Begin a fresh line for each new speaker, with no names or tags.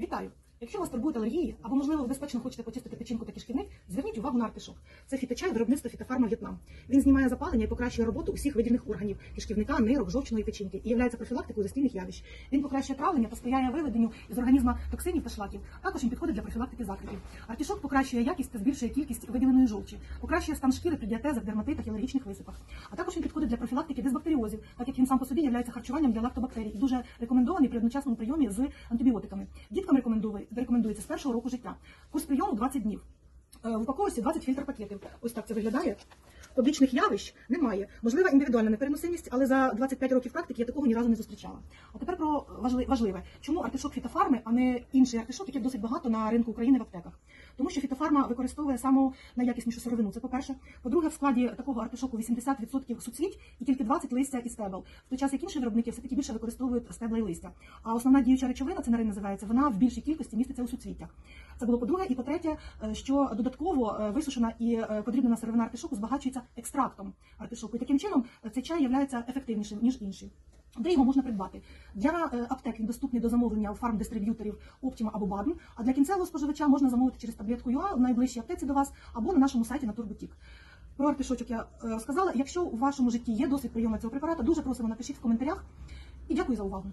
Вітаю! Якщо вас турбують алергії або, можливо, ви безпечно хочете почистити печінку та кишківник, зверніть увагу на артишок. Це фіточай виробництва фітофарма В'єтнам. Він знімає запалення і покращує роботу усіх видільних органів кишківника, нирок, жовчної печінки і є профілактикою застійних явищ. Він покращує травлення та сприяє виведенню із організму токсинів та шлаків. Також він підходить для профілактики закритів. Артишок покращує якість та збільшує кількість виділеної жовчі, покращує стан шкіри при діатезах, дерматитах і алергічних висипах. А також він підходить для профілактики дисбактеріозів, так як він сам по собі є харчуванням для лактобактерій і дуже рекомендований при одночасному прийомі з антибіотиками. Діткам рекомендує- рекомендується з першого року життя. Курс прийому 20 днів. Е, В упаковці 20 фільтр пакетів. Ось так це виглядає. Побічних явищ немає. Можлива індивідуальна непереносимість, але за 25 років практики я такого ні разу не зустрічала. А тепер про важли- важливе. Чому артишок фітофарми, а не інший артишок, який досить багато на ринку України в аптеках? Тому що фітофарма використовує саму найякіснішу сировину. Це по-перше. По-друге, в складі такого артишоку 80% суцвіть і тільки 20 листя і стебел. В той час як інші виробники все-таки більше використовують стебла і листя. А основна діюча речовина, це називається, вона в більшій кількості міститься у суцвіттях. Це було по-друге. І по-третє, е, що додатково е, висушена і е, подрібнена сировина артишоку збагачується екстрактом артишоку. І таким чином е, цей чай є ефективнішим, ніж інший. Де його можна придбати? Для е, аптек він доступний до замовлення у фармдистриб'юторів Optima або Baden, а для кінцевого споживача можна замовити через таблетку ЮА в найближчій аптеці до вас або на нашому сайті на Турботік. Про артишочок я е, розказала. Якщо у вашому житті є досвід прийому цього препарату, дуже просимо напишіть в коментарях. І дякую за увагу.